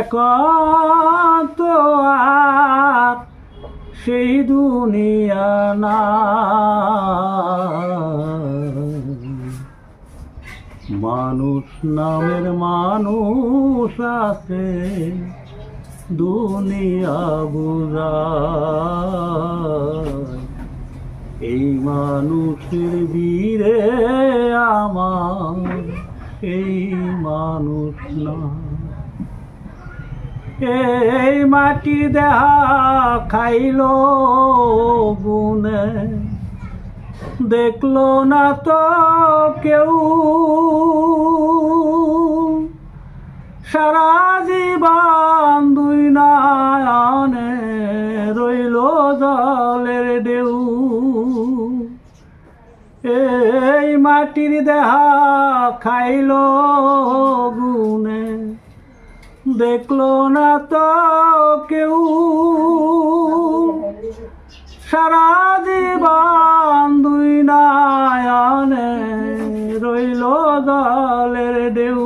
এখন তো আর সেই দুনিয়া না। মানুষ নামের মানুষ আছে, দুনিয়া বুঝায় এই মানুষের বীরে আমার এই মানুষ না। এই মাটি দেহা খাইল গুনে দেখল না তো কেউ। সারা জীবন দুই নয়নে রইল জলের ঢেউ। এই মাটির দেহা খাইল গুনে দেখল না তো কেউ। সারা জীবন দুই নায়নে রইল দলের ঢেউ।